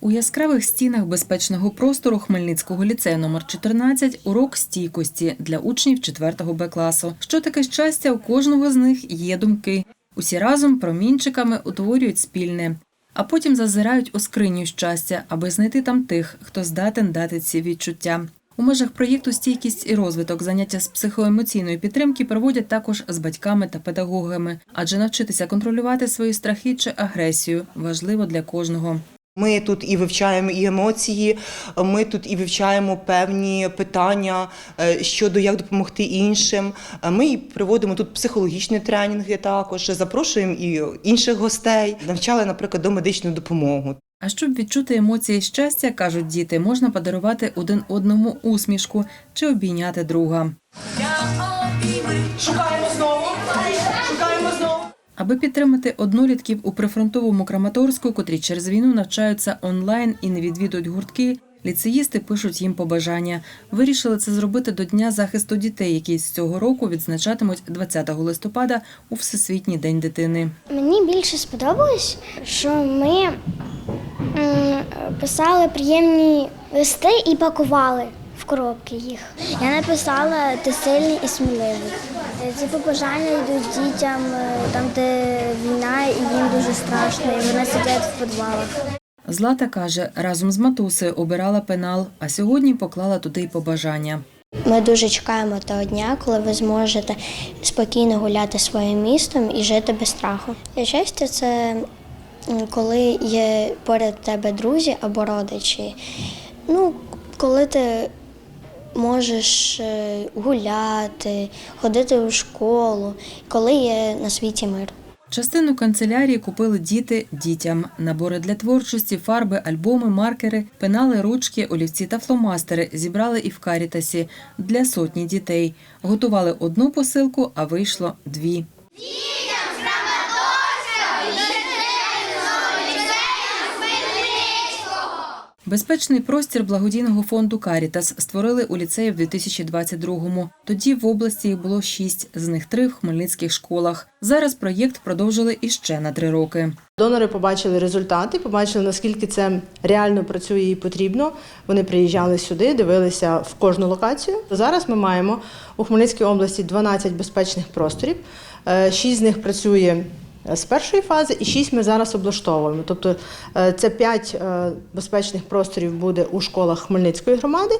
У яскравих стінах безпечного простору Хмельницького ліцею номер 14 урок стійкості для учнів 4 Б класу. Що таке щастя? У кожного з них є думки. Усі разом промінчиками утворюють спільне, а потім зазирають у скриню щастя, аби знайти там тих, хто здатен дати ці відчуття. У межах проєкту Стійкість і розвиток заняття з психоемоційної підтримки проводять також з батьками та педагогами, адже навчитися контролювати свої страхи чи агресію важливо для кожного. Ми тут і вивчаємо і емоції, ми тут і вивчаємо певні питання е, щодо як допомогти іншим. Е, Ми і проводимо тут психологічні тренінги також, запрошуємо і інших гостей, навчали, наприклад, до медичну допомогу. А щоб відчути емоції щастя, кажуть діти, можна подарувати один одному усмішку чи обійняти друга. Аби підтримати однолітків у прифронтовому Краматорську, котрі через війну навчаються онлайн і не відвідують гуртки, ліцеїсти пишуть їм побажання. Вирішили це зробити до Дня захисту дітей, який з цього року відзначатимуть 20 листопада у Всесвітній день дитини. Мені більше сподобалось, що ми писали приємні листи і пакували коробки їх. Я написала ти сильний і сміливий. Е, Ці побажання йдуть дітям е, там, де війна, і їм дуже страшно, і вони сидять в підвалах. Злата каже, разом з матусею обирала пенал, а сьогодні поклала туди й побажання. Ми дуже чекаємо того дня, коли ви зможете спокійно гуляти своїм містом і жити без страху. І щастя це коли є поряд тебе друзі або родичі. Ну, коли ти можеш е, гуляти, ходити у школу, коли є на світі мир. Частину канцелярії купили діти дітям. Набори для творчості, фарби, альбоми, маркери, пенали, ручки, олівці та фломастери зібрали і в Карітасі для сотні дітей. Готували одну посилку, а вийшло дві. Безпечний простір благодійного фонду Карітас створили у ліцеї в 2022-му. Тоді в області їх було шість, з них три в хмельницьких школах. Зараз проєкт продовжили іще на три роки. Донори побачили результати, побачили, наскільки це реально працює і потрібно. Вони приїжджали сюди, дивилися в кожну локацію. Зараз ми маємо у Хмельницькій області 12 безпечних просторів. Е, Шість з них працює з першої фази, і шість ми зараз облаштовуємо. Тобто е, це п'ять е, безпечних просторів буде у школах Хмельницької громади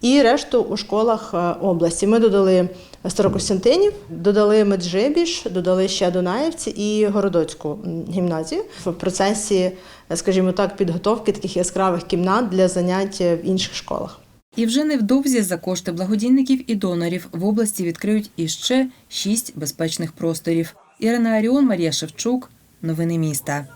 і решту у школах е, області. Ми додали Старокостянтинів, додали Меджибіж, додали ще Дунаївці і Городоцьку гімназію в процесі, е, скажімо так, підготовки таких яскравих кімнат для занять в інших школах. І вже невдовзі за кошти благодійників і донорів в області відкриють іще шість безпечних просторів. Ірина Аріон, Марія Шевчук. Новини міста.